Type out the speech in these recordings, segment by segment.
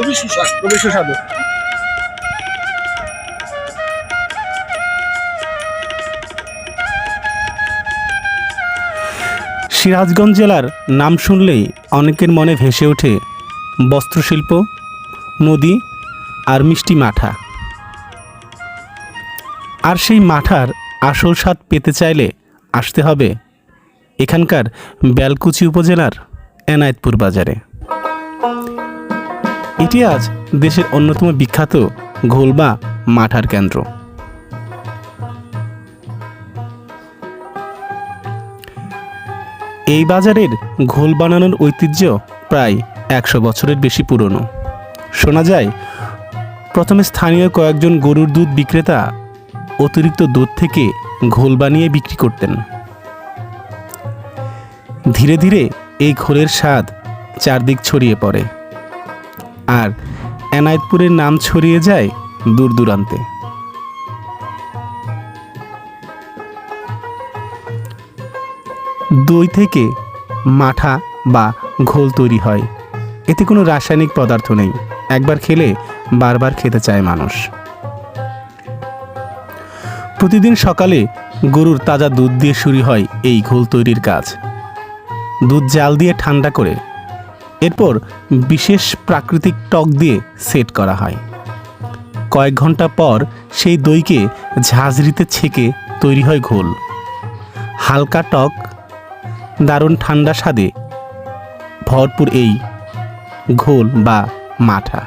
খুবই খুবই সুস্বাদু। সিরাজগঞ্জ জেলার নাম শুনলেই অনেকের মনে ভেসে ওঠে বস্ত্রশিল্প, নদী আর মিষ্টি মাঠা। আর সেই মাঠার আসল স্বাদ পেতে চাইলে আসতে হবে এখানকার বেলকুচি উপজেলার এনায়েতপুর বাজারে। এটি আজ দেশের অন্যতম বিখ্যাত ঘোল বা মাঠার কেন্দ্র। এই বাজারের ঘোল বানানোর ঐতিহ্য প্রায় একশো বছরের বেশি পুরনো। শোনা যায়, প্রথমে স্থানীয় কয়েকজন গরুর দুধ বিক্রেতা অতিরিক্ত দুধ থেকে ঘোল বানিয়ে বিক্রি করতেন। ধীরে ধীরে এই ঘোলের স্বাদ চারদিক ছড়িয়ে পড়ে। আর এনায়েতপুরের নাম ছড়িয়ে যায় দূর দূরান্তে। দই থেকে মাঠা বা ঘোল তৈরি হয়। এতে কোনো রাসায়নিক পদার্থ নেই। একবার খেলে বারবার খেতে চায় মানুষ। প্রতিদিন সকালে গরুর তাজা দুধ দিয়ে শুরু হয় এই ঘোল তৈরির কাজ। দুধ জাল দিয়ে ঠান্ডা করে এরপর বিশেষ প্রাকৃতিক টক দিয়ে সেট করা হয়। কয়েক ঘণ্টা পর সেই দইকে ঝাঁঝরিতে ছেঁকে তৈরি হয় ঘোল। হালকা টক, দারুণ ঠান্ডা স্বাদে ভরপুর এই ঘোল বা মাঠা।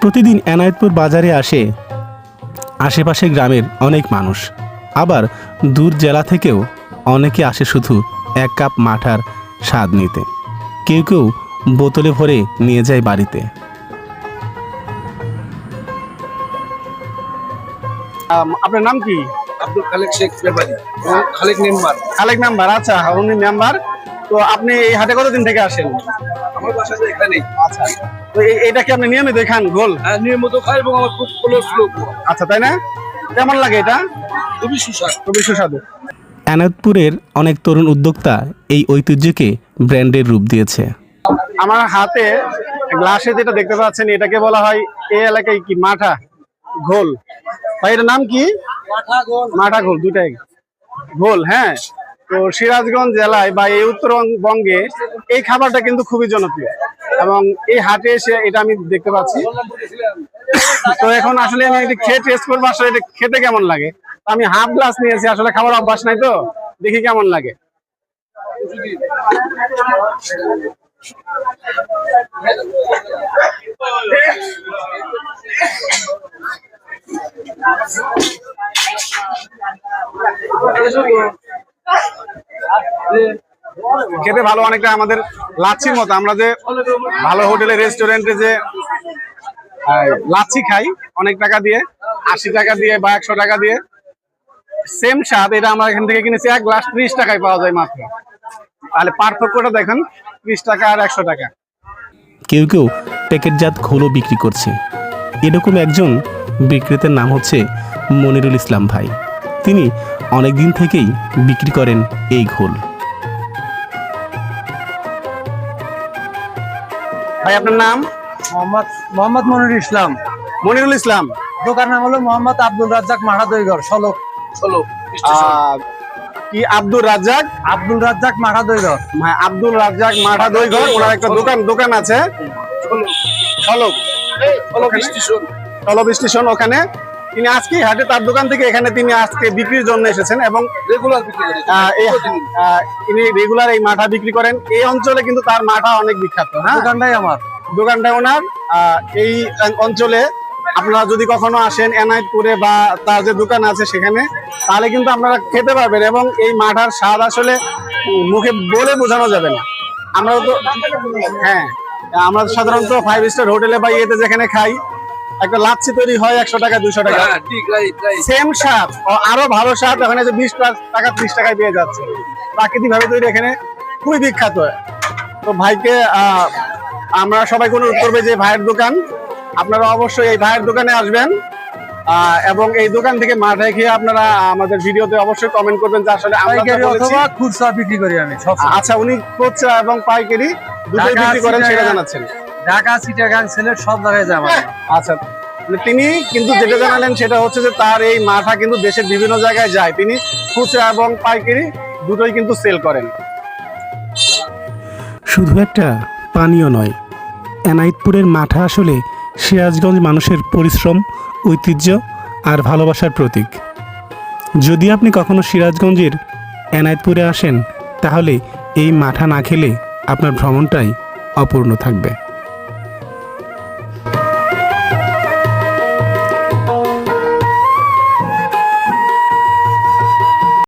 প্রতিদিন এনায়েতপুর বাজারে আসে আশেপাশে গ্রামের অনেক মানুষ। আবার দূর জেলা থেকেও অনেকে আসে শুধু এক কাপ মাঠার স্বাদ নিতে। কেউ কেউ বোতলে ভরে নিয়ে যায় বাড়িতে। আপনার নাম কি? আব্দুল খালেক শেখ ব্যাপারী খালেক মেম্বার। খালেক মেম্বার আচ্ছা উনি মেম্বার। তো আপনি এই হাটে কতদিন থেকে আসেন? আমার বাসা তো এখানেই। আচ্ছা তো এইটা কি আপনি নিয়মিত খান গোল? হ্যাঁ, নিয়মিত খাই এবং আমার খুব ক্লোজ লোক। আচ্ছা তাই না? কেমন লাগে এটা? খুবই সুস্বাদু। খুবই সুস্বাদু। এনাদপুরের অনেক তরুণ উদ্যোক্তা এই ঐতিহ্যকে ব্র্যান্ডের রূপ দিয়েছে। আমার হাতে গ্লাসে যেটা দেখতে পাচ্ছেন এটাকে বলা হয় এই এলাকায় কি? মাঠা ঘোল। ভাই এটার নাম কি? মাঠা ঘোল। দুটাই ঘোল হ্যাঁ। তো সিরাজগঞ্জ জেলায় বা এই উত্তরবঙ্গে এই খাবারটা কিন্তু খুবই জনপ্রিয়। এবং এই হাটে এসে এটা আমি দেখতে পাচ্ছি। তো এখন আসলে আমি এটা খেয়ে টেস্ট করব আসলে এটা খেতে কেমন লাগে? আমি হাফ গ্লাস নিয়েছি, আসলে খাবার অভ্যাস নাই তো। দেখি কেমন লাগে। খেতে ভালো অনেকটা আমাদের লাচ্ছির মতো। আমরা যে ভালো হোটেলে রেস্টুরেন্টে যে লাচ্ছি খাই, অনেক টাকা দিয়ে, আশি টাকা দিয়ে বা একশো টাকা দিয়ে সেম স্বাদ এটা আমরা এখান থেকে কিনেছি এক গ্লাস ত্রিশ টাকায় পাওয়া যায় মাত্র। তাহলে পার্থক্যটা দেখেন ত্রিশ টাকা আর একশো টাকা। কেউ কেউ প্যাকেটজাত ঘোলও বিক্রি করছে। এরকম একজন বিক্রেতার নাম হচ্ছে মনিরুল ইসলাম ভাই। তিনি অনেক দিন থেকেই বিক্রি করেন এই ঘোল। ভাই আপনার নাম? মোহাম্মদ মোহাম্মদ মনির ইসলাম। মনিরুল ইসলাম। দোকান নাম হলো মোহাম্মদ আব্দুল রাজ্জাক মাহাদইগর সলক। কি আব্দুল রাজ্জাক? আব্দুল রাজ্জাক মাহাদইগর হ্যাঁ, আব্দুল রাজ্জাক মাঠা দইঘর ওনার একটা দোকান দোকান আছে। স্টেশন। ওখানে। তিনি আজকে হাটে তার দোকান থেকে এখানে তিনি আজকে বিক্রির জন্য এসেছেন এবং রেগুলার বিক্রি তিনি রেগুলার এই মাঠা বিক্রি করেন। এই অঞ্চলে কিন্তু তার মাঠা অনেক বিখ্যাত হ্যাঁ? দোকানটাই আমার। দোকানটা ওনার। আহ, এই অঞ্চলে আপনারা যদি কখনো আসেন এনায়েতপুরে বা তার যে দোকান আছে সেখানে তাহলে কিন্তু আপনারা খেতে পারবেন এবং এই মাঠার স্বাদ আসলে মুখে বলে বোঝানো যাবে না। আমরা তো হ্যাঁ আমরা সাধারণত ফাইভ স্টার হোটেলে বা ইয়েতে যেখানে খাই একটা লাচ্ছি তৈরি হয় একশো টাকা দুশো টাকা। হ্যাঁ সেম স্বাদ আরও ভালো স্বাদ ওখানে যে বিশ টাকা ত্রিশ টাকায় পেয়ে যাচ্ছে। প্রাকৃতিক ভাবে তৈরি এখানে খুবই বিখ্যাত। তো ভাইকে আহ, আমরা সবাইকে অনুরোধ করবে যে ভাইয়ের দোকান আপনারা অবশ্যই এই ভাইয়ের দোকানে আসবেন আহ, এবং এই দোকান থেকে মাঠে খেয়ে আপনারা আমাদের ভিডিওতে অবশ্যই কমেন্ট করবেন যে আসলে পাইকারি অথবা খুচরা বিক্রি করি আমি আচ্ছা উনি খুচরা এবং পাইকারি দুটোই বিক্রি করেন সেটা জানাচ্ছেন। ঢাকা চিটাগাং সিলেট সব জায়গায় যায় আচ্ছা মানে তিনি কিন্তু যেটা জানালেন সেটা হচ্ছে যে তার এই মাঠা কিন্তু দেশের বিভিন্ন জায়গায় যায়। তিনি খুচরা এবং পাইকারি দুটোই কিন্তু সেল করেন। শুধু একটা পানীয় নয় এনায়েতপুরের মাঠা আসলে সিরাজগঞ্জ মানুষের পরিশ্রম, ঐতিহ্য আর ভালোবাসার প্রতীক। যদি আপনি কখনো সিরাজগঞ্জের এনায়তপুরে আসেন, তাহলে এই মাঠা না খেলে আপনার ভ্রমণটাই অপূর্ণ থাকবে।